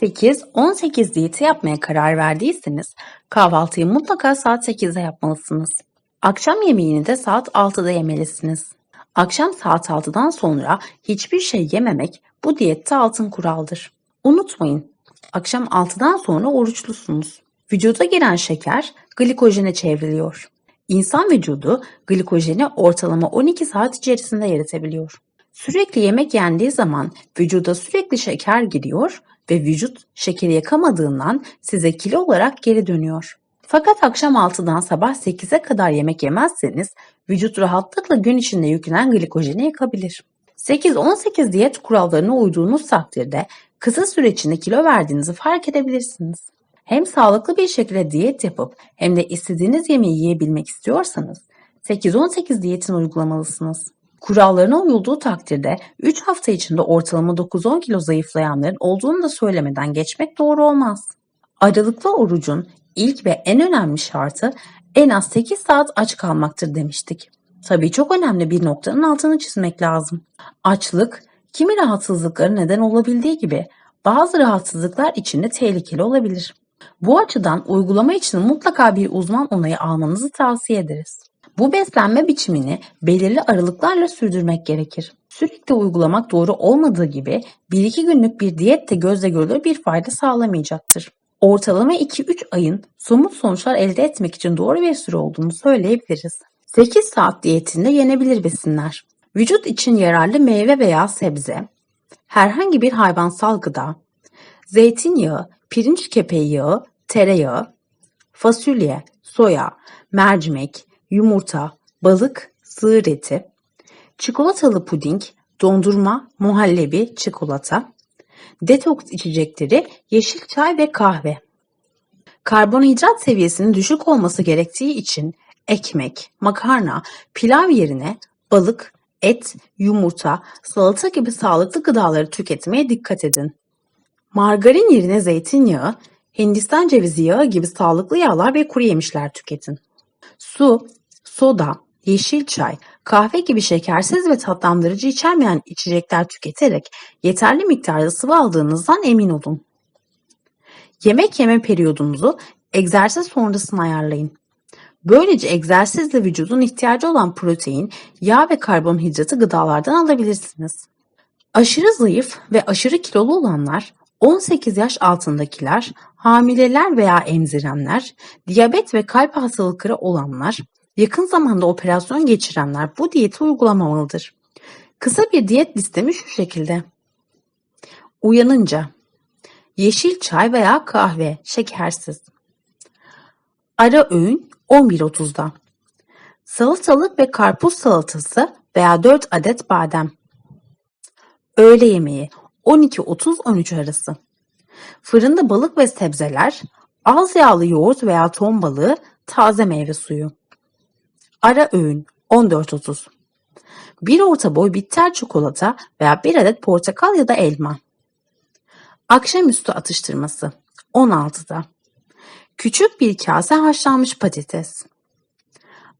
8-18 diyeti yapmaya karar verdiyseniz kahvaltıyı mutlaka saat 8'de yapmalısınız. Akşam yemeğini de saat 6'da yemelisiniz. Akşam saat 6'dan sonra hiçbir şey yememek bu diyette altın kuraldır. Unutmayın, akşam 6'dan sonra oruçlusunuz. Vücuda giren şeker glikojene çevriliyor. İnsan vücudu glikojeni ortalama 12 saat içerisinde yaratabiliyor. Sürekli yemek yendiği zaman vücuda sürekli şeker giriyor ve vücut şekeri yakamadığından size kilo olarak geri dönüyor. Fakat akşam 6'dan sabah 8'e kadar yemek yemezseniz vücut rahatlıkla gün içinde yüklenen glikojeni yakabilir. 8-18 diyet kurallarına uyduğunuz takdirde kısa süre içinde kilo verdiğinizi fark edebilirsiniz. Hem sağlıklı bir şekilde diyet yapıp hem de istediğiniz yemeği yiyebilmek istiyorsanız 8-18 diyetini uygulamalısınız. Kurallarına uyulduğu takdirde 3 hafta içinde ortalama 9-10 kilo zayıflayanların olduğunu da söylemeden geçmek doğru olmaz. Aralıklı orucun ilk ve en önemli şartı en az 8 saat aç kalmaktır demiştik. Tabii çok önemli bir noktanın altını çizmek lazım. Açlık, kimi rahatsızlıklara neden olabildiği gibi bazı rahatsızlıklar için de tehlikeli olabilir. Bu açıdan uygulama için mutlaka bir uzman onayı almanızı tavsiye ederiz. Bu beslenme biçimini belirli aralıklarla sürdürmek gerekir. Sürekli uygulamak doğru olmadığı gibi 1-2 günlük bir diyet de gözle görülür bir fayda sağlamayacaktır. Ortalama 2-3 ayın somut sonuçlar elde etmek için doğru bir süre olduğunu söyleyebiliriz. 8 saat diyetinde yenebilir besinler. Vücut için yararlı meyve veya sebze, herhangi bir hayvansal gıda, zeytinyağı, pirinç kepeği yağı, tereyağı, fasulye, soya, mercimek, yumurta, balık, sığır eti, çikolatalı puding, dondurma, muhallebi, çikolata, detoks içecekleri, yeşil çay ve kahve. Karbonhidrat seviyesinin düşük olması gerektiği için ekmek, makarna, pilav yerine balık, et, yumurta, salata gibi sağlıklı gıdaları tüketmeye dikkat edin. Margarin yerine zeytinyağı, Hindistan cevizi yağı gibi sağlıklı yağlar ve kuru yemişler tüketin. Su, soda, yeşil çay, kahve gibi şekersiz ve tatlandırıcı içermeyen içecekler tüketerek yeterli miktarda sıvı aldığınızdan emin olun. Yemek yeme periyodunuzu egzersiz sonrasına ayarlayın. Böylece egzersizle vücudun ihtiyacı olan protein, yağ ve karbonhidratı gıdalardan alabilirsiniz. Aşırı zayıf ve aşırı kilolu olanlar, 18 yaş altındakiler, hamileler veya emzirenler, diyabet ve kalp hastalıkları olanlar, yakın zamanda operasyon geçirenler bu diyeti uygulamamalıdır. Kısa bir diyet listemi şu şekilde. Uyanınca yeşil çay veya kahve şekersiz. Ara öğün 11.30'da. Salatalık ve karpuz salatası veya 4 adet badem. Öğle yemeği 12.30-13 arası. Fırında balık ve sebzeler, az yağlı yoğurt veya ton balığı, taze meyve suyu. Ara öğün 14.30. Bir orta boy bitter çikolata veya bir adet portakal ya da elma. Akşamüstü atıştırması 16'da. Küçük bir kase haşlanmış patates.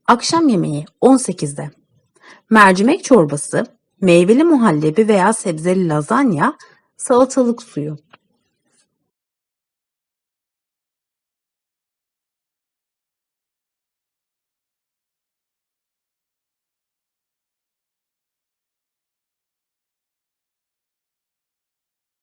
Akşam yemeği 18'de. Mercimek çorbası, meyveli muhallebi veya sebzeli lazanya, salatalık suyu.